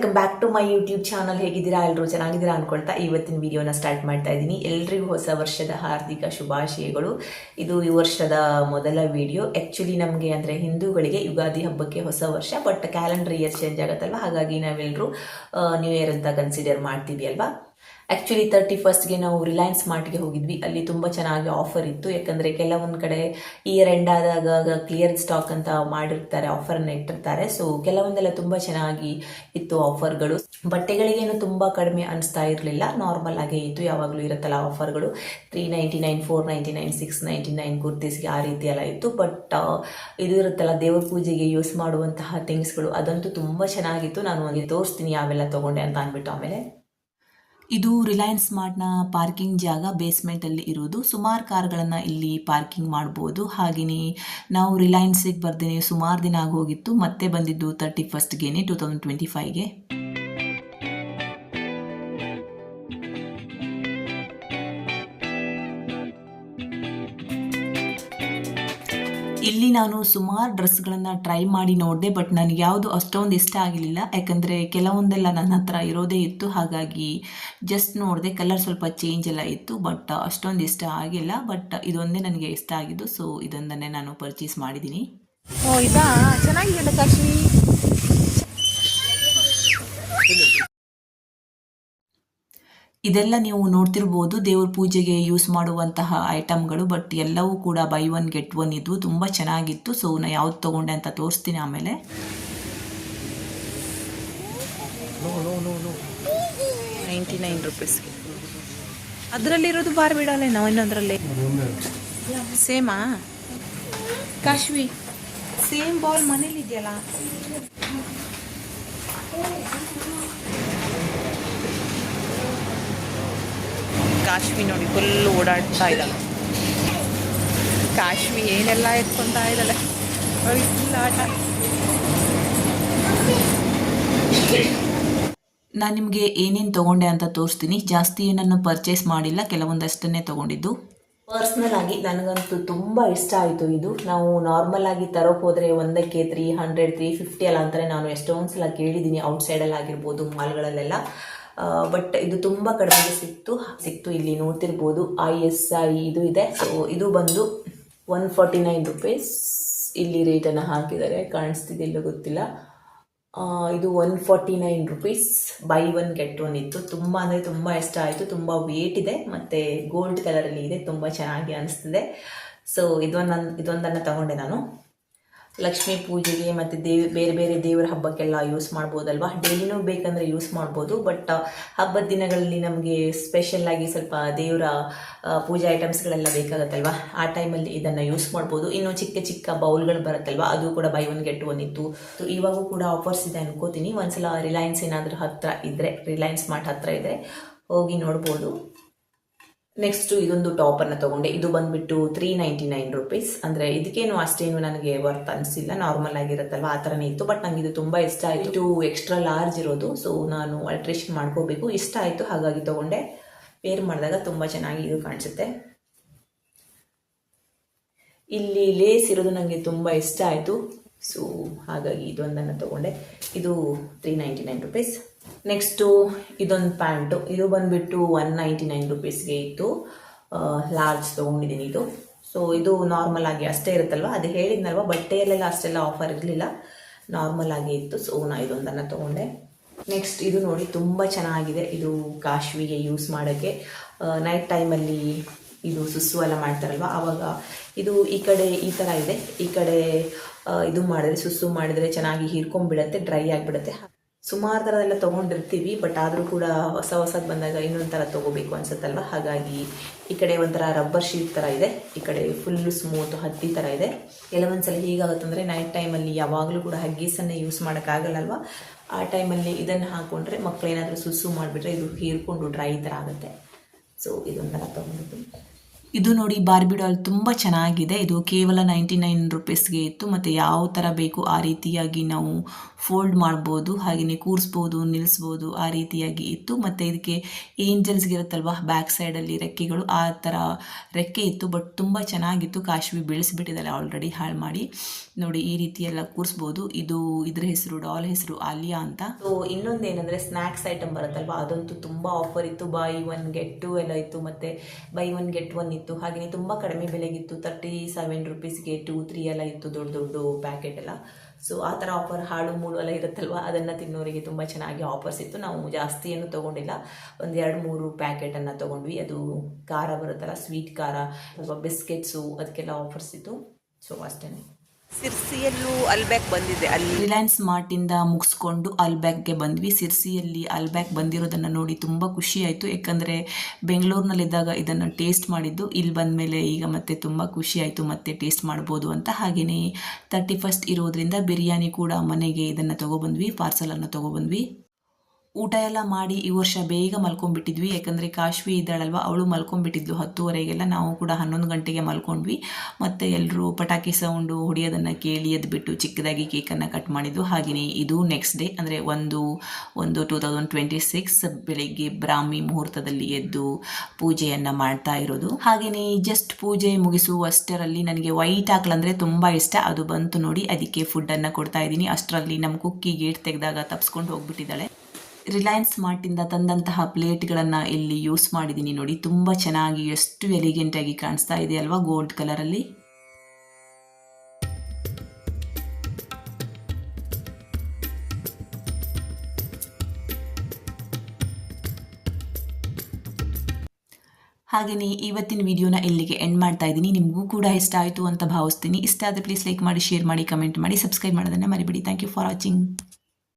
Welcome back to my YouTube channel ಹೇಗಿದ್ದೀರಾ? ಎಲ್ಲರೂ ಚೆನ್ನಾಗಿದ್ದೀರಾ ಅನ್ಕೊಳ್ತಾ ಇವತ್ತಿನ ವಿಡಿಯೋನ ಸ್ಟಾರ್ಟ್ ಮಾಡ್ತಾ ಇದ್ದೀನಿ. ಎಲ್ರಿಗೂ ಹೊಸ ವರ್ಷದ ಹಾರ್ದಿಕ ಶುಭಾಶಯಗಳು. ಇದು ಈ ವರ್ಷದ ಮೊದಲ ವಿಡಿಯೋ. ಆ್ಯಕ್ಚುಲಿ ನಮಗೆ ಅಂದರೆ ಹಿಂದೂಗಳಿಗೆ ಯುಗಾದಿ ಹಬ್ಬಕ್ಕೆ ಹೊಸ ವರ್ಷ ಬಟ್ ಕ್ಯಾಲೆಂಡರ್ ಇಯರ್ ಚೇಂಜ್ ಆಗುತ್ತಲ್ವ? ಹಾಗಾಗಿ ನಾವೆಲ್ಲರೂ ನ್ಯೂ ಇಯರ್ ಅಂತ ಕನ್ಸಿಡರ್ ಮಾಡ್ತೀವಿ ಅಲ್ವಾ? ಆ್ಯಕ್ಚುಲಿ ತರ್ಟಿ ಫಸ್ಟ್ಗೆ ನಾವು ರಿಲಯನ್ಸ್ ಮಾರ್ಟ್ಗೆ ಹೋಗಿದ್ವಿ. ಅಲ್ಲಿ ತುಂಬ ಚೆನ್ನಾಗಿ ಆಫರ್ ಇತ್ತು. ಯಾಕಂದರೆ ಕೆಲವೊಂದು ಕಡೆ ಇಯರ್ ಎಂಡ್ ಆದಾಗ ಕ್ಲಿಯರ್ ಸ್ಟಾಕ್ ಅಂತ ಮಾಡಿರ್ತಾರೆ ಆಫರನ್ನು ಇಟ್ಟಿರ್ತಾರೆ. ಸೊ ಕೆಲವೊಂದೆಲ್ಲ ತುಂಬ ಚೆನ್ನಾಗಿ ಇತ್ತು ಆಫರ್ಗಳು ಬಟ್ಟೆಗಳಿಗೇನು ತುಂಬ ಕಡಿಮೆ ಅನಿಸ್ತಾ ಇರಲಿಲ್ಲ. ನಾರ್ಮಲ್ ಆಗೇ ಇತ್ತು. ಯಾವಾಗಲೂ ಇರುತ್ತಲ್ಲ ಆಫರ್ಗಳು three ninety nine four ninety nine six ninety nine ಕುರ್ತೀಸ್ಗೆ ಆ ರೀತಿ ಎಲ್ಲ ಇತ್ತು. ಬಟ್ ಇದು ಇರುತ್ತಲ್ಲ, ದೇವರ ಪೂಜೆಗೆ ಯೂಸ್ ಮಾಡುವಂತಹ ಥಿಂಗ್ಸ್ಗಳು ಅದಂತೂ ತುಂಬ ಚೆನ್ನಾಗಿತ್ತು. ನಾನು ಒಂದು ತೋರಿಸ್ತೀನಿ, ಯಾವೆಲ್ಲ ತೊಗೊಂಡೆ ಅಂತ ಅಂದ್ಬಿಟ್ಟು ಆಮೇಲೆ ಇದು ರಿಲಯನ್ಸ್ ಮಾರ್ಟ್ನ ಪಾರ್ಕಿಂಗ್ ಜಾಗ ಬೇಸ್ಮೆಂಟಲ್ಲಿ ಇರೋದು. ಸುಮಾರು ಕಾರ್ಗಳನ್ನು ಇಲ್ಲಿ ಪಾರ್ಕಿಂಗ್ ಮಾಡ್ಬೋದು. ಹಾಗೆಯೇ ನಾವು ರಿಲಯನ್ಸಿಗೆ ಬರ್ದೇನೆ, ಸುಮಾರು ದಿನ ಆಗೋಗಿತ್ತು ಮತ್ತೆ ಬಂದಿದ್ದು ತರ್ಟಿ ಫಸ್ಟ್ಗೆ ಟೂ ತೌಸಂಡ್ ಟ್ವೆಂಟಿ ಫೈವ್ಗೆ ನಾನು ಸುಮಾರು ಡ್ರೆಸ್ಗಳನ್ನು ಟ್ರೈ ಮಾಡಿ ನೋಡಿದೆ, ಬಟ್ ನನಗೆ ಯಾವುದು ಅಷ್ಟೊಂದು ಇಷ್ಟ ಆಗಲಿಲ್ಲ ಯಾಕಂದರೆ ಕೆಲವೊಂದೆಲ್ಲ ನನ್ನ ಹತ್ರ ಇರೋದೇ ಇತ್ತು. ಹಾಗಾಗಿ ಜಸ್ಟ್ ನೋಡಿದೆ ಕಲರ್ ಸ್ವಲ್ಪ ಚೇಂಜ್ ಎಲ್ಲ ಇತ್ತು ಬಟ್ ಅಷ್ಟೊಂದು ಇಷ್ಟ ಆಗಿಲ್ಲ. ಬಟ್ ಇದೊಂದೇ ನನಗೆ ಇಷ್ಟ ಆಗಿದ್ದು ಸೊ ಇದೊಂದನ್ನೇ ನಾನು ಪರ್ಚೇಸ್ ಮಾಡಿದ್ದೀನಿ. ಓ, ಇದಾ? ಚೆನ್ನಾಗಿದೆ ಇದೆಲ್ಲ ನೀವು ನೋಡ್ತಿರ್ಬೋದು ದೇವ್ರ ಪೂಜೆಗೆ ಯೂಸ್ ಮಾಡುವಂತಹ ಐಟಮ್ಗಳು ಬಟ್ ಎಲ್ಲವೂ ಕೂಡ ಬೈ ಒನ್ ಗೆಟ್ ಒನ್ ಇದ್ವು. ತುಂಬ ಚೆನ್ನಾಗಿತ್ತು. ಸೊ ನಾ ಯಾವ್ದು ತೊಗೊಂಡೆ ಅಂತ ತೋರಿಸ್ತೀನಿ ಆಮೇಲೆ. ನೈಂಟಿ ನೈನ್ ರುಪೀಸ್ಗೆ ಅದರಲ್ಲಿರೋದು ಬಾರ್ ಬಿಡಲ್ಲ ನಾವು ಇನ್ನೊಂದರಲ್ಲಿ? ಸೇಮಾ ಕಾಶ್ವಿ ಸೇಮ್ ಬಾಲ್ ಮನೇಲಿ ಇದೆಯಲ್ಲ ಕಾಶ್ವಿ ನೋಡಿ ಫುಲ್ ಓಡಾಡ್ತಾ ಇದ್ದಾಳೆ. ಕಾಶ್ವಿ ಏನೆಲ್ಲ ಎತ್ಕೊತಾ ಇದ್ದಾಳೆ. ಅವ್ಳಿಗೆ ಫುಲ್ ಆಟ. ನಾನು ನಿಮಗೆ ಏನೇನು ತೊಗೊಂಡೆ ಅಂತ ತೋರಿಸ್ತೀನಿ. ಜಾಸ್ತಿ ಏನನ್ನು ಪರ್ಚೇಸ್ ಮಾಡಿಲ್ಲ ಕೆಲವೊಂದಷ್ಟನ್ನೇ ತೊಗೊಂಡಿದ್ದು. ಪರ್ಸ್ನಲ್ ಆಗಿ ನನಗಂತೂ ತುಂಬ ಇಷ್ಟ ಆಯಿತು ಇದು. ನಾವು ನಾರ್ಮಲ್ ಆಗಿ ತರೋಕೆ ಹೋದರೆ ಒಂದಕ್ಕೆ ತ್ರೀ ಹಂಡ್ರೆಡ್ ತ್ರೀ ಫಿಫ್ಟಿ ಅಲ್ಲ ಅಂತಾರೆ. ನಾನು ಎಷ್ಟೊಂದು ಸಲ ಕೇಳಿದ್ದೀನಿ ಔಟ್ಸೈಡಲ್ಲಿ ಆಗಿರ್ಬೋದು ಮಾಲ್ಗಳಲ್ಲೆಲ್ಲ ಬಟ್ ಇದು ತುಂಬ ಕಡಿಮೆಗೆ ಸಿಕ್ತು. ಸಿಕ್ತು ಇಲ್ಲಿ ನೋಡ್ತಿರ್ಬೋದು. ಐ ಎಸ್ ಐ ಇದು ಇದೆ. ಸೊ ಇದು ಬಂದು ಒನ್ ಫಾರ್ಟಿ ನೈನ್ ರುಪೀಸ್ ಇಲ್ಲಿ ರೇಟನ್ನು ಹಾಕಿದ್ದಾರೆ. ಕಾಣಿಸ್ತಿದೆ ಇಲ್ಲೋ ಗೊತ್ತಿಲ್ಲ. ಇದು one forty nine rupees buy one get one ಇತ್ತು. ತುಂಬ ಅಂದರೆ ತುಂಬ ಇಷ್ಟ ಆಯಿತು. ತುಂಬ ವೇಟ್ ಇದೆ. ಮತ್ತು ಗೋಲ್ಡ್ ಕಲರಲ್ಲಿ ಇದೆ. ತುಂಬ ಚೆನ್ನಾಗಿ ಅನಿಸ್ತಿದೆ. ಸೊ ಇದೊಂದು ಇದೊಂದನ್ನು ತಗೊಂಡೆ ನಾನು. ಲಕ್ಷ್ಮೀ ಪೂಜೆಗೆ ಮತ್ತು ದೇವ್, ಬೇರೆ ಬೇರೆ ದೇವರ ಹಬ್ಬಕ್ಕೆಲ್ಲ ಯೂಸ್ ಮಾಡ್ಬೋದಲ್ವಾ? ಡೈಲಿನೂ ಬೇಕಂದರೆ ಯೂಸ್ ಮಾಡ್ಬೋದು ಬಟ್ ಹಬ್ಬದ ದಿನಗಳಲ್ಲಿ ನಮಗೆ ಸ್ಪೆಷಲ್ಲಾಗಿ ಸ್ವಲ್ಪ ದೇವರ ಪೂಜೆ ಐಟಮ್ಸ್ಗಳೆಲ್ಲ ಬೇಕಾಗತ್ತಲ್ವ? ಆ ಟೈಮಲ್ಲಿ ಇದನ್ನು ಯೂಸ್ ಮಾಡ್ಬೋದು. ಇನ್ನು ಚಿಕ್ಕ ಚಿಕ್ಕ ಬೌಲ್ಗಳು ಬರುತ್ತಲ್ವ? ಅದು ಕೂಡ ಬೈ ಒನ್ ಗೆಟ್ ಒನ್ ಇತ್ತು. ಸೊ ಇವಾಗೂ ಕೂಡ ಆಫರ್ಸ್ ಇದೆ ಅನ್ಕೋತೀನಿ. ಒಂದ್ಸಲ ರಿಲಯನ್ಸ್ ಏನಾದರೂ ಹತ್ತಿರ ಇದ್ದರೆ ರಿಲಯನ್ಸ್ ಮಾರ್ಟ್ ಹತ್ತಿರ ಇದ್ದರೆ ಹೋಗಿ ನೋಡ್ಬೋದು. ನೆಕ್ಸ್ಟು ಇದೊಂದು ಟಾಪನ್ನು ತಗೊಂಡೆ. ಇದು ಬಂದ್ಬಿಟ್ಟು ತ್ರೀ ನೈಂಟಿ ನೈನ್ ರುಪೀಸ್ ಅಂದರೆ ಇದಕ್ಕೇನು ಅಷ್ಟೇನು ನನಗೆ ವರ್ತ್ ಅನಿಸಿಲ್ಲ. ನಾರ್ಮಲ್ ಆಗಿರುತ್ತಲ್ವ? ಆ ಥರನೇ ಇತ್ತು. ಬಟ್ ನನಗೆ ಇದು ತುಂಬ ಇಷ್ಟ ಆಯಿತು. ಎಕ್ಸ್ಟ್ರಾ ಲಾರ್ಜ್ ಇರೋದು. ಸೊ ನಾನು ಅಲ್ಟ್ರೇಷನ್ ಮಾಡ್ಕೋಬೇಕು. ಇಷ್ಟ ಆಯಿತು. ಹಾಗಾಗಿ ತಗೊಂಡೆ. ವೇರ್ ಮಾಡಿದಾಗ ತುಂಬ ಚೆನ್ನಾಗಿ ಇದು ಕಾಣಿಸುತ್ತೆ. ಇಲ್ಲಿ ಲೇಸ್ ಇರೋದು ನನಗೆ ತುಂಬ ಇಷ್ಟ ಆಯಿತು. ಸೊ ಹಾಗಾಗಿ ಇದೊಂದನ್ನು ತಗೊಂಡೆ. ಇದು three ninety nine rupees next ಇದೊಂದು ಪ್ಯಾಂಟು. ಇದು ಬಂದುಬಿಟ್ಟು ಒನ್ ನೈಂಟಿ ನೈನ್ ರುಪೀಸ್ಗೆ ಇತ್ತು. ಲಾರ್ಜ್ ತೊಗೊಂಡಿದ್ದೀನಿ ಇದು. ಸೊ ಇದು ನಾರ್ಮಲ್ ಆಗಿ ಅಷ್ಟೇ ಇರುತ್ತಲ್ವ? ಅದು ಹೇಳಿದ್ನಲ್ವ? ಬಟ್ಟೆಯಲ್ಲೆಲ್ಲ ಅಷ್ಟೆಲ್ಲ ಆಫರ್ ಇರಲಿಲ್ಲ. ನಾರ್ಮಲ್ ಆಗಿ ಇತ್ತು. ಸೊ ನಾ ಇದೊಂದನ್ನು ತೊಗೊಂಡೆ. ನೆಕ್ಸ್ಟ್ ಇದು ನೋಡಿ ತುಂಬ ಚೆನ್ನಾಗಿದೆ. ಇದು ಕಾಶ್ವಿಗೆ ಯೂಸ್ ಮಾಡೋಕ್ಕೆ. ನೈಟ್ ಟೈಮಲ್ಲಿ ಇದು ಸುಸ್ಸು ಎಲ್ಲ ಮಾಡ್ತಾರಲ್ವ? ಆವಾಗ ಇದು ಈ ಕಡೆ ಈ ಥರ ಇದೆ. ಈ ಕಡೆ ಇದು ಮಾಡಿದ್ರೆ, ಸುಸ್ಸು ಮಾಡಿದರೆ ಚೆನ್ನಾಗಿ ಹೀರ್ಕೊಂಡ್ಬಿಡತ್ತೆ ಡ್ರೈ ಆಗಿಬಿಡುತ್ತೆ. ಸುಮಾರು ಥರದೆಲ್ಲ ತೊಗೊಂಡಿರ್ತೀವಿ ಬಟ್ ಆದರೂ ಕೂಡ ಹೊಸ ಹೊಸದು ಬಂದಾಗ ಇನ್ನೊಂದು ಥರ ತೊಗೋಬೇಕು ಅನ್ಸುತ್ತಲ್ವ? ಹಾಗಾಗಿ ಈ ಕಡೆ ಒಂಥರ ರಬ್ಬರ್ ಶೀಟ್ ಥರ ಇದೆ, ಈ ಕಡೆ ಫುಲ್ಲು ಸ್ಮೂತ್ ಹತ್ತಿ ಥರ ಇದೆ. ಕೆಲವೊಂದ್ಸಲ ಹೀಗಾಗುತ್ತಂದರೆ ನೈಟ್ ಟೈಮಲ್ಲಿ ಯಾವಾಗಲೂ ಕೂಡ ಹಗ್ಗೀಸನ್ನು ಯೂಸ್ ಮಾಡೋಕ್ಕಾಗಲ್ಲಲ್ವ? ಆ ಟೈಮಲ್ಲಿ ಇದನ್ನು ಹಾಕ್ಕೊಂಡ್ರೆ ಮಕ್ಕಳೇನಾದರೂ ಸುಸು ಮಾಡಿಬಿಟ್ರೆ ಇದು ಹೀರ್ಕೊಂಡು ಡ್ರೈ ಥರ ಆಗುತ್ತೆ. ಸೊ ಇದೊಂಥರ ತೊಗೊಂಡಿದ್ದು ಇದು ನೋಡಿ ಬಾರ್ಬಿ ಡಾಲ್ ತುಂಬ ಚೆನ್ನಾಗಿದೆ. ಇದು ಕೇವಲ ನೈಂಟಿ ನೈನ್ ರುಪೀಸ್ಗೆ ಇತ್ತು. ಮತ್ತು ಯಾವ ಥರ ಬೇಕು ಆ ರೀತಿಯಾಗಿ ನಾವು ಫೋಲ್ಡ್ ಮಾಡ್ಬೋದು ಹಾಗೆಯೇ ಕೂರಿಸ್ಬೋದು ನಿಲ್ಲಿಸ್ಬೋದು ಆ ರೀತಿಯಾಗಿ ಇತ್ತು. ಮತ್ತು ಇದಕ್ಕೆ ಏಂಜಲ್ಸ್ಗೆ ಇರುತ್ತಲ್ವ ಬ್ಯಾಕ್ ಸೈಡಲ್ಲಿ ರೆಕ್ಕೆಗಳು, ಆ ಥರ ರೆಕ್ಕೆ ಇತ್ತು. ಬಟ್ ತುಂಬ ಚೆನ್ನಾಗಿತ್ತು. ಕಾಶ್ವಿ ಬೆಳೆಸಿಬಿಟ್ಟಿದ್ದಾರೆ ಆಲ್ರೆಡಿ ಹಾಳು ಮಾಡಿ. ನೋಡಿ, ಈ ರೀತಿಯೆಲ್ಲ ಕೂರಿಸ್ಬೋದು. ಇದು ಇದ್ರ ಹೆಸರು ಡಾಲ್ ಹೆಸರು ಆಲಿಯಾ ಅಂತ. ಸೊ ಇನ್ನೊಂದು ಏನಂದರೆ ಸ್ನ್ಯಾಕ್ಸ್ ಐಟಮ್ ಬರುತ್ತಲ್ವ, ಅದಂತೂ ತುಂಬ ಆಫರ್ ಇತ್ತು. ಬೈ ಒನ್ ಗೆಟ್ ಟು ಎಲ್ಲ ಇತ್ತು. ಮತ್ತು ಬೈ ಒನ್ ಗೆಟ್ ಒನ್ ಇತ್ತು. ಹಾಗೆಯೇ ತುಂಬ ಕಡಿಮೆ ಬೆಲೆಗಿತ್ತು. ತರ್ಟಿ ಸೆವೆನ್ ರುಪೀಸ್ಗೆ ಟೂ ತ್ರೀ ಎಲ್ಲ ಇತ್ತು. ದೊಡ್ಡ ದೊಡ್ಡ ಪ್ಯಾಕೆಟ್ ಎಲ್ಲ. ಸೊ ಆ ಥರ ಆಫರ್ ಹಾಳು, ಮೂಳು ಎಲ್ಲ ಇರುತ್ತಲ್ವ? ಅದನ್ನು ತಿನ್ನೋರಿಗೆ ತುಂಬ ಚೆನ್ನಾಗಿ ಆಫರ್ಸ್ ಇತ್ತು. ನಾವು ಜಾಸ್ತಿ ಏನು ತೊಗೊಂಡಿಲ್ಲ. ಒಂದು ಎರಡು, ಮೂರು ಪ್ಯಾಕೆಟನ್ನು ತೊಗೊಂಡ್ವಿ. ಅದು ಖಾರ ಬರುತ್ತಲ್ಲ ಸ್ವೀಟ್ ಖಾರ ಅಥವಾ ಬಿಸ್ಕೆಟ್ಸು ಅದಕ್ಕೆಲ್ಲ ಆಫರ್ಸ್ ಇತ್ತು. ಸೊ ಅಷ್ಟೇ ಸಿರ್ಸಿಯಲ್ಲೂ ಅಲ್ಬ್ಯಾಕ್ ಬಂದಿದೆ. ಅಲ್ಲಿ ರಿಲಯನ್ಸ್ ಮಾರ್ಟಿಂದ ಮುಗಿಸ್ಕೊಂಡು ಅಲ್ಬ್ಯಾಕ್ಗೆ ಬಂದ್ವಿ. ಸಿರ್ಸಿಯಲ್ಲಿ ಅಲ್ಬ್ಯಾಕ್ ಬಂದಿರೋದನ್ನು ನೋಡಿ ತುಂಬ ಖುಷಿ ಆಯಿತು. ಯಾಕಂದರೆ ಬೆಂಗಳೂರಿನಲ್ಲಿದ್ದಾಗ ಇದನ್ನು ಟೇಸ್ಟ್ ಮಾಡಿದ್ದು, ಇಲ್ಲಿ ಬಂದಮೇಲೆ ಈಗ ಮತ್ತೆ ತುಂಬ ಖುಷಿ ಆಯಿತು. ಮತ್ತೆ ಟೇಸ್ಟ್ ಮಾಡ್ಬೋದು ಅಂತ ಹಾಗೆಯೇ ತರ್ಟಿ ಫಸ್ಟ್ ಇರೋದ್ರಿಂದ ಬಿರಿಯಾನಿ ಕೂಡ ಮನೆಗೆ ಇದನ್ನು ತೊಗೊಬಂದ್ವಿ, ಪಾರ್ಸಲನ್ನು ತೊಗೊಬಂದ್ವಿ. ಊಟ ಎಲ್ಲ ಮಾಡಿ ಈ ವರ್ಷ ಬೇಗ ಮಲ್ಕೊಂಡ್ಬಿಟ್ಟಿದ್ವಿ. ಯಾಕಂದರೆ ಕಾಶ್ವಿ ಇದ್ದಾಳಲ್ವ, ಅವಳು ಮಲ್ಕೊಂಡ್ಬಿಟ್ಟಿದ್ಲು ಹತ್ತುವರೆಗೆಲ್ಲ. ನಾವು ಕೂಡ ಹನ್ನೊಂದು ಗಂಟೆಗೆ ಮಲ್ಕೊಂಡ್ವಿ. ಮತ್ತು ಎಲ್ಲರೂ ಪಟಾಕಿ ಸೌಂಡು ಹೊಡೆಯೋದನ್ನು ಕೇಳಿ ಎದ್ಬಿಟ್ಟು ಚಿಕ್ಕದಾಗಿ ಕೇಕನ್ನು ಕಟ್ ಮಾಡಿದ್ದು. ಹಾಗೆಯೇ ಇದು ನೆಕ್ಸ್ಟ್ ಡೇ ಅಂದರೆ ಒಂದು ಒಂದು ಟೂ ತೌಸಂಡ್ ಟ್ವೆಂಟಿ ಸಿಕ್ಸ್ ಬೆಳಿಗ್ಗೆ ಬ್ರಾಹ್ಮಿ ಮುಹೂರ್ತದಲ್ಲಿ ಎದ್ದು ಪೂಜೆಯನ್ನು ಮಾಡ್ತಾ ಇರೋದು. ಹಾಗೆಯೇ ಜಸ್ಟ್ ಪೂಜೆ ಮುಗಿಸುವಷ್ಟರಲ್ಲಿ ನನಗೆ ವೈಟ್ ಹಾಕ್ಲಂದರೆ ತುಂಬ ಇಷ್ಟ. ಅದು ಬಂತು ನೋಡಿ, ಅದಕ್ಕೆ ಫುಡ್ಡನ್ನು ಕೊಡ್ತಾ ಇದ್ದೀನಿ. ಅಷ್ಟರಲ್ಲಿ ನಮ್ಮ ಕುಕ್ಕಿ ಗೇಟ್ ತೆಗೆದಾಗ ತಪ್ಸ್ಕೊಂಡು ಹೋಗ್ಬಿಟ್ಟಿದ್ದಾಳೆ. ರಿಲಯನ್ಸ್ ಮಾರ್ಟಿಂದ ತಂದಂತಹ ಪ್ಲೇಟ್ಗಳನ್ನು ಇಲ್ಲಿ ಯೂಸ್ ಮಾಡಿದ್ದೀನಿ ನೋಡಿ. ತುಂಬ ಚೆನ್ನಾಗಿ ಎಷ್ಟು ಎಲಿಗೆಂಟಾಗಿ ಕಾಣಿಸ್ತಾ ಇದೆ ಅಲ್ವಾ ಗೋಲ್ಡ್ ಕಲರಲ್ಲಿ ಹಾಗೆಯೇ ಇವತ್ತಿನ ವಿಡಿಯೋನ ಇಲ್ಲಿಗೆ ಎಂಡ್ ಮಾಡ್ತಾ ಇದ್ದೀನಿ. ನಿಮಗೂ ಕೂಡ ಇಷ್ಟ ಆಯಿತು ಅಂತ ಭಾವಿಸ್ತೀನಿ. ಇಷ್ಟ ಆದರೆ ಪ್ಲೀಸ್ ಲೈಕ್ ಮಾಡಿ ಶೇರ್ ಮಾಡಿ ಕಮೆಂಟ್ ಮಾಡಿ ಸಬ್ಸ್ಕ್ರೈಬ್ ಮಾಡೋದನ್ನು ಮರಿಬೇಡಿ. Thank you for watching